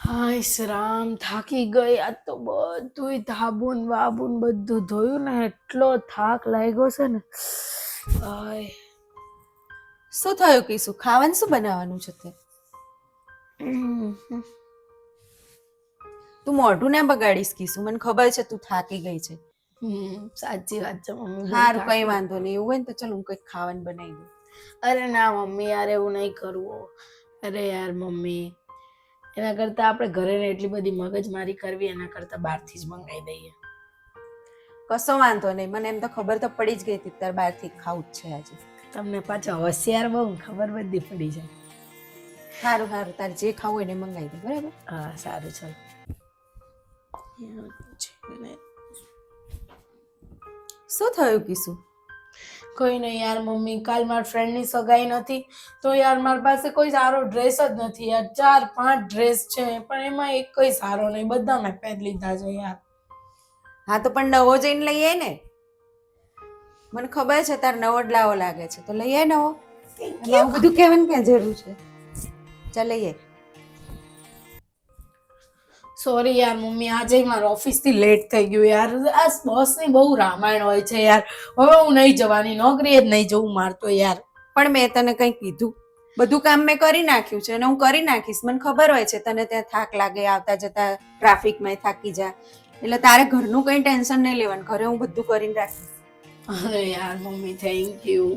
હાય શ્રામ થાકી ગઈ આ તો બધુંય ધાબુન વાબુન બધું ધોયું ને એટલો થાક લાગ્યો છે ને. હાય. શું થયું કીશું ખાવાનું શું બનાવવાનું છે તે. તું મોઢું ના બગાડીશ કીશું મને ખબર છે તું થાકી ગઈ છે. હમ, સાચી વાત છે મમ્મી હાર કઈ વાંધો નહીં. એવું હોય ને તો ચલો હું કંઈક ખાવાનું બનાવી દઉં. અરે ના મમ્મી યાર એવું નહીં કરવું. અરે યાર મમ્મી એના કરતાં આપણે ઘરે એટલી બધી મગજમારી કરવી એના કરતાં બહારથી જ મંગાવી દઈએ. કશો વાંધો નહીં. મને એમ તો ખબર તો પડી જ ગઈ હતી તાર બહારથી ખાવું જ છે આજે. તમને પાછા હોશિયાર બહુ ખબર બધી પડી જાય. સારું સારું. તારે જે ખાવું હોય એને મંગાવી દે બરાબર? હા સારું ચાલ. શું થયું કીશું? કોઈ નહીં યાર મમ્મી કાલ મારા ફ્રેન્ડની સગાઈ નથી. તો યાર મારી પાસે કોઈ સારો ડ્રેસ જ નથી. યાર ચાર પાંચ ડ્રેસ છે પણ એમાં એક કોઈ સારો નહીં. બધા મેં પહેરી લીધા છે યાર. હા તો પણ નવો જઈને લઈએ ને. મને ખબર છે તાર નવો જ લાવો લાગે છે. તો લઈએ નવો. બધું કહેવાનું ક્યાં જરૂર છે? ચાલ લઈ આય. સોરી યાર મમ્મી આજે મારા ઓફિસથી લેટ થઈ ગયું યાર. આ બસની બહુ રામાયણ હોય છે યાર. હવે હું નહીં જવાની નોકરી જ નહીં જવું મારતો યાર. પણ મેં તને કંઈ કીધું. બધું કામ મેં કરી નાખ્યું છે અને હું કરી નાખીશ. મને ખબર હોય છે તને ત્યાં થાક લાગે આવતા જતા ટ્રાફિકમાં થાકી જા. એટલે તારે ઘરનું કંઈ ટેન્શન નહીં લેવાનું. ઘરે હું બધું કરીને રાખીશ. અરે યાર મમ્મી થેન્ક યુ